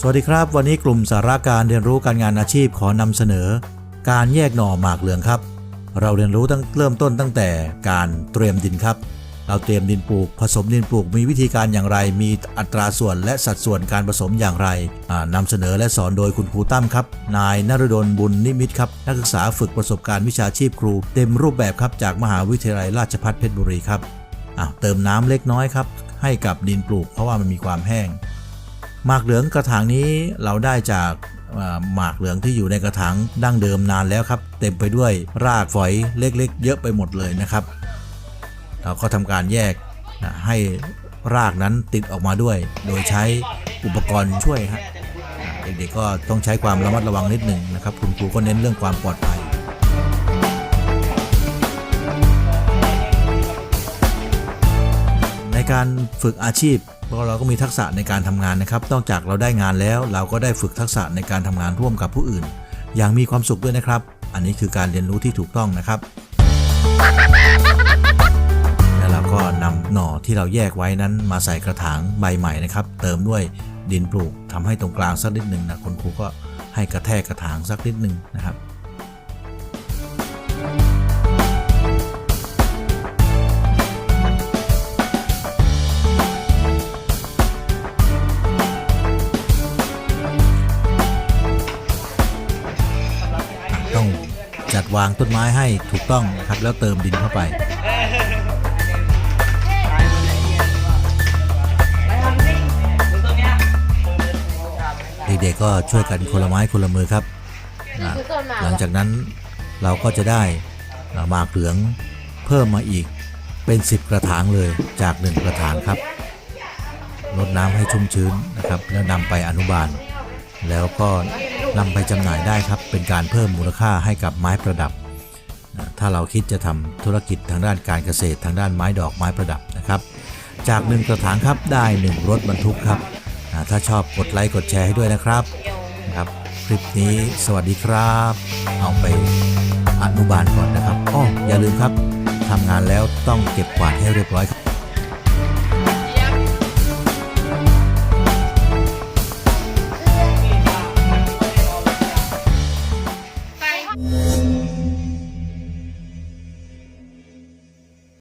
สวัสดีครับ วันนี้กลุ่มสาระการเรียนรู้การงานอาชีพขอนำเสนอ การแยกหน่อหมากเหลืองครับ เราเรียนรู้ตั้งเริ่มต้นตั้งแต่การเตรียมดินครับ เราเตรียมดินปลูก ผสมดินปลูกมีวิธีการอย่างไร มีอัตราส่วนและสัดส่วนการผสมอย่างไรอ่านำเสนอและสอนโดยคุณครูตั้มครับ นายนรดลบุญนิมิตครับนักศึกษาฝึกประสบการณ์วิชาชีพครู เต็มรูปแบบครับจากมหาวิทยาลัยราชภัฏเพชรบุรีครับเติมน้ำเล็กน้อยครับให้กับดินปลูก เพราะว่ามันมีความแห้ง หมากเหลืองกระถางนี้เราได้จากหมากเหลืองที่อยู่ในกระถางดั้งเดิมนานแล้วครับ เต็มไปด้วยรากฝอยเล็กๆ เยอะไปหมดเลยนะครับ เราก็ทำการแยกให้รากนั้นติดออกมาด้วย โดยใช้อุปกรณ์ช่วยฮะเด็กๆก็ต้องใช้ความระมัดระวังนิดหนึ่งนะครับ คุณครูก็เน้นเรื่องความปลอดภัย การฝึกอาชีพเพราะเราก็มีทักษะในการทำงานนะครับ นอกจากเราได้งานแล้ว เราก็ได้ฝึกทักษะในการทำงานร่วมกับผู้อื่น อย่างมีความสุขด้วยนะครับ อันนี้คือการเรียนรู้ที่ถูกต้องนะครับ แล้วเราก็นำหน่อที่เราแยกไว้นั้นมาใส่กระถางใบใหม่นะครับ เติมด้วยดินปลูกทำให้ตรงกลางสักนิดหนึ่งนะคุณครูก็ให้กระแทกกระถางสักนิดหนึ่งนะครับ จัดวางต้นไม้ให้ถูกต้องนะครับ แล้วเติมดินเข้าไปเด็กๆก็ช่วยกันคนละไม้คนละมือครับอะหลังจากนั้นเราก็จะได้อ่าหมากเหลืองเพิ่มมาอีกเป็น 10 กระถางเลยจาก 1 กระถางครับรดน้ำให้ชุ่มชื้นนะครับ แล้วนำไปอนุบาล แล้วก็ นำไปจำหน่ายได้ครับ เป็นการเพิ่มมูลค่าให้กับไม้ประดับ ถ้าเราคิดจะทำธุรกิจทางด้านการเกษตรทางด้านไม้ดอกไม้ประดับนะครับ จากหนึ่งกระถางครับได้หนึ่งรถบรรทุกครับ ถ้าชอบกดไลค์กดแชร์ให้ด้วยนะครับครับคลิปนี้สวัสดีครับ เอาไปอนุบาลก่อนนะครับอ้ออย่าลืมครับทำงานแล้วต้องเก็บกวาดให้เรียบร้อยครับ